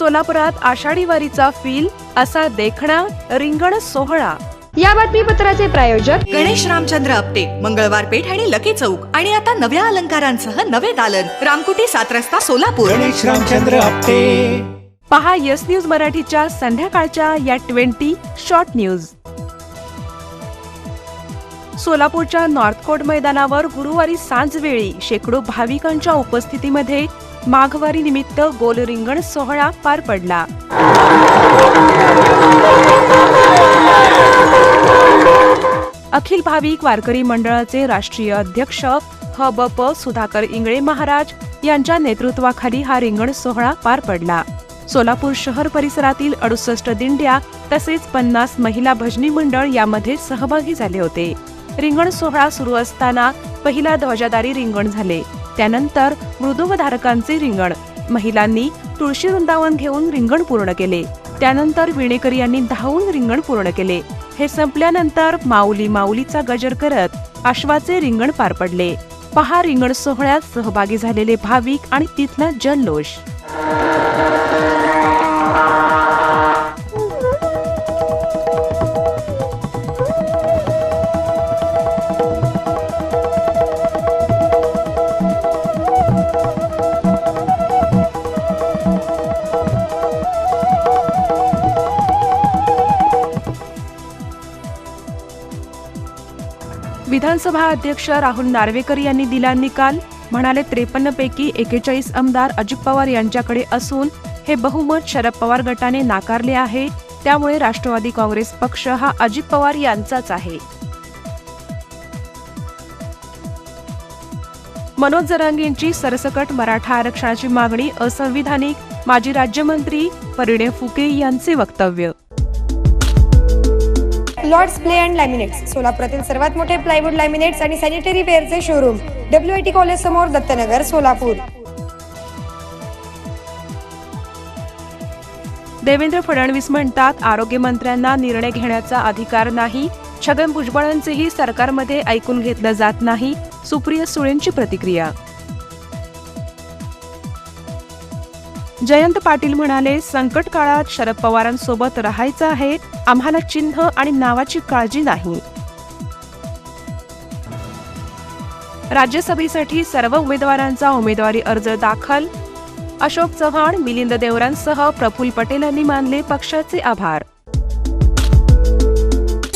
सोलापुरात आषाढी वारीचा फील असा देखणा रिंगण सोहळा. या बातमीपत्राचे प्रायोजक गणेश रामचंद्र आपटे मंगळवार पेठ आणि लकी चौक. आणि आता नव्या अलंकारांसह नवे दालन. रामकुटी सात रस्ता सोलापूर. गणेश रामचंद्र आपटे. पहा यस न्यूज मराठीच्या संध्याकाळच्या या ट्वेंटी शॉर्ट न्यूज. सोलापूरच्या नॉर्थ कोट मैदानावर गुरुवारी सांजवेळी शेकडो भाविकांच्या उपस्थितीमध्ये माघवारी निमित्त गोल रिंगण सोहळा पार पडला. अखिल भाविक वारकरी मंडळाचे राष्ट्रीय अध्यक्ष ह ब प सुधाकर इंगळे महाराज यांच्या नेतृत्वाखाली हा रिंगण सोहळा पार पडला. सोलापूर शहर परिसरातील अडुसष्ट दिंड्या तसेच पन्नास महिला भजनी मंडळ यामध्ये सहभागी झाले होते. रिंगण सोहळा सुरू असताना पहिला ध्वजादारी रिंगण झाले. त्यानंतर मृदुवधारकांचे रिंगण. महिलांनी तुळशी वृंदावन घेऊन रिंगण पूर्ण केले. त्यानंतर विणेकर यांनी धावून रिंगण पूर्ण केले. हे संपल्यानंतर माऊली माऊलीचा गजर करत अश्वाचे रिंगण पार पडले. पहा रिंगण सोहळ्यात सहभागी झालेले भाविक आणि तिथला जल्लोष. विधानसभा अध्यक्ष राहुल नार्वेकर यांनी दिला निकाल म्हणाले त्रेपन्नपैकी एकेचाळीस आमदार अजित पवार यांच्याकडे असून हे बहुमत शरद पवार गटाने नाकारले आहे. त्यामुळे राष्ट्रवादी काँग्रेस पक्ष हा अजित पवार यांचाच आहे. मनोज जरांगेंची सरसकट मराठा आरक्षणाची मागणी असंविधानिक माजी राज्यमंत्री परिणय फुके यांचे वक्तव्य लॉर्ड्स प्ले अँड लॅमिनेट्स सोलापुरातील सर्वात मोठे प्लायवूड लॅमिनेट्स आणि sanitary वेअरचे showroom W I T college समोर दत्तनगर सोलापूर. देवेंद्र फडणवीस म्हणतात आरोग्यमंत्र्यांना निर्णय घेण्याचा अधिकार नाही छगन भुजबळांचेही सरकारमध्ये ऐकून घेतलं जात नाही सुप्रिया सुळेंची प्रतिक्रिया. जयंत पाटील म्हणाले संकट काळात शरद पवारांसोबत राहायचं आहे. आम्हाला चिन्ह आणि नावाची काळजी नाही. राज्यसभेसाठी सर्व उमेदवारांचा उमेदवारी अर्ज दाखल. अशोक चव्हाण मिलिंद देवरांसह प्रफुल्ल पटेल यांनी मानले पक्षाचे आभार.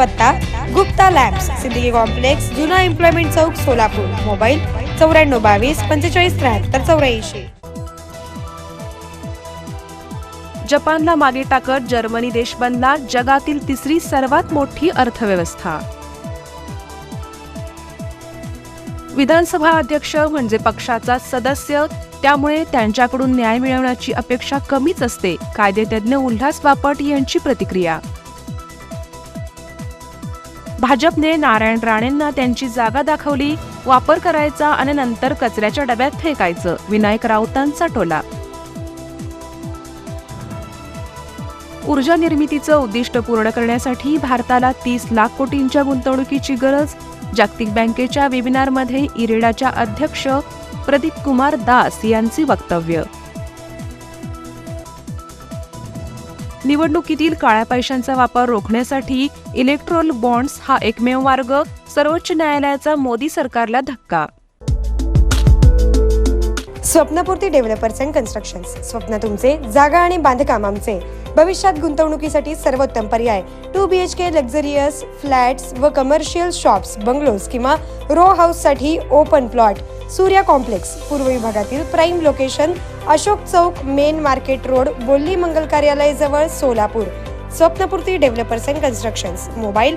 पत्ता गुप्ता लॅब्स सिद्दीकी कॉम्प्लेक्स जुना एम्प्लॉयमेंट चौक सोलापूर. मोबाईल चौऱ्याण्णव बावीस पंचेचाळीस त्र्याहत्तर चौऱ्याऐंशी. जपानला मागे टाकत जर्मनी देश बनला जगातील तिसरी सर्वात मोठी अर्थव्यवस्था. विधानसभा अध्यक्ष म्हणजे पक्षाचा सदस्य त्यामुळे त्यांच्याकडून न्याय मिळवण्याची अपेक्षा कमीच असते. कायदेतज्ञ उल्हास बापट यांची प्रतिक्रिया. भाजपने नारायण राणेंना त्यांची जागा दाखवली वापर करायचा आणि नंतर कचऱ्याच्या डब्यात फेकायचं. विनायक राऊतांचा टोला. ऊर्जा निर्मितीचं उद्दिष्ट पूर्ण करण्यासाठी भारताला तीस लाख कोटींच्या गुंतवणुकीची गरज जागतिक बँकेच्या वेबिनारमध्ये इरेडाच्या अध्यक्ष प्रदीप कुमार दास यांचे वक्तव्य. निवडणुकीतील काळ्या पैशांचा वापर रोखण्यासाठी इलेक्ट्रोल बॉन्ड्स हा एकमेव मार्ग सर्वोच्च न्यायालयाचा मोदी सरकारला धक्का. स्वप्नपूर्ती डेव्हलपर्स अँड कन्स्ट्रक्शन स्वप्न तुमचे जागा आणि बांधकाम आमचे. भविष्यात गुंतवणुकीसाठी सर्वोत्तम पर्याय. Two B H K luxurious flats व कमर्शियल शॉप्स बंगलोज किंवा रो हाऊससाठी ओपन प्लॉट सूर्या कॉम्प्लेक्स पूर्व विभागातील प्राईम लोकेशन अशोक चौक मेन मार्केट रोड बोल्ली मंगल कार्यालय जवळ Solapur. Swapnapurti developers and constructions mobile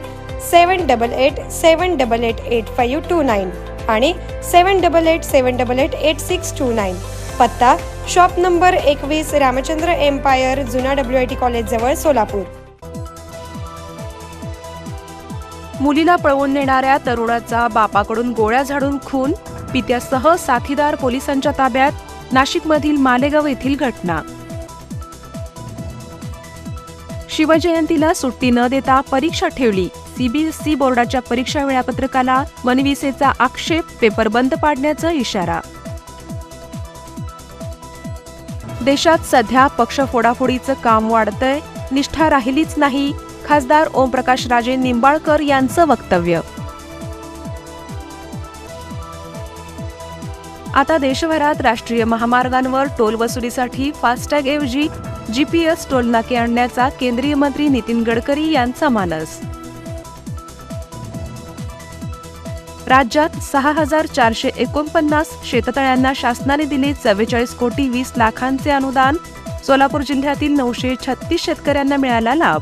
seven double eight seven double eight eight five two nine आणि seven double eight seven double eight eight six two nine. पत्ता shop number एकवीस Ramchandra empire जुना W I T college जवळ सोलापूर. मुलीला पळवून नेणाऱ्या तरुणाचा बापाकडून गोळ्या झाडून खून? पित्यासह साथीदार पोलिसांच्या ताब्यात नाशिकमधील मालेगाव येथील घटना. शिवजयंतीला सुट्टी न देता परीक्षा ठेवली. सीबीएसई बोर्डाच्या परीक्षा वेळापत्रकाला मनविसेचा आक्षेप पेपर बंद पाडण्याचा इशारा. देशात सध्या पक्ष फोडाफोडीचं काम वाढतंय निष्ठा राहिलीच नाही खासदार ओमप्रकाश राजे निंबाळकर यांचं वक्तव्य. आता देशभरात राष्ट्रीय महामार्गांवर टोल वसुलीसाठी फास्टॅग ऐवजी जीपीएस टोल नाके आणण्याचा केंद्रीय मंत्री नितीन गडकरी यांचा मानस. राज्यात सहा हजार चारशे एकोणपन्नास शेततळ्यांना शासनाने दिले चव्वेचाळीस कोटी वीस लाखांचे अनुदान. सोलापूर जिल्ह्यातील नऊशे छत्तीस शेतकऱ्यांना मिळाला लाभ.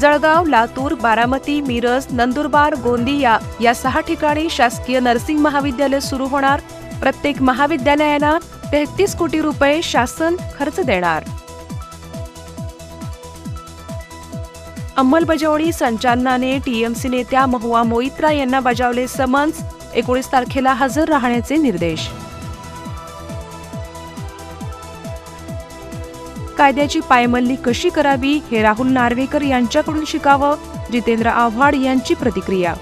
जळगाव लातूर बारामती मिरज नंदुरबार गोंदिया या सहा ठिकाणी शासकीय नर्सिंग महाविद्यालय सुरू होणार. प्रत्येक महाविद्यालयाला तेहतीस कोटी रुपये शासन खर्च देणार. अंमलबजावणी संचालनाने टीएमसी नेत्या महुआ मोईत्रा यांना बजावले समन्स. एकोणीस तारखेला हजर राहण्याचे निर्देश. कायद्याची पायमल्ली कशी करावी हे राहुल नार्वेकर यांच्याकडून शिकावं जितेंद्र आव्हाड यांची प्रतिक्रिया.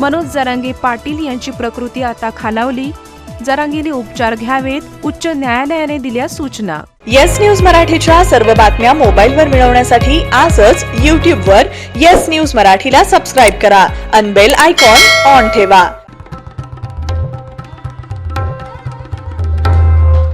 मनोज जरांगे पाटील यांची प्रकृती आता खालावली. जरांगीने उपचार घ्यावेत उच्च न्यायालयाने दिल्या सूचना. येस न्यूज मराठीच्या सर्व बातम्या मोबाईलवर मिळवण्यासाठी आजच यूट्यूबवर येस न्यूज मराठीला सबस्क्राईब करा. अनबेल आयकॉन ऑन ठेवा.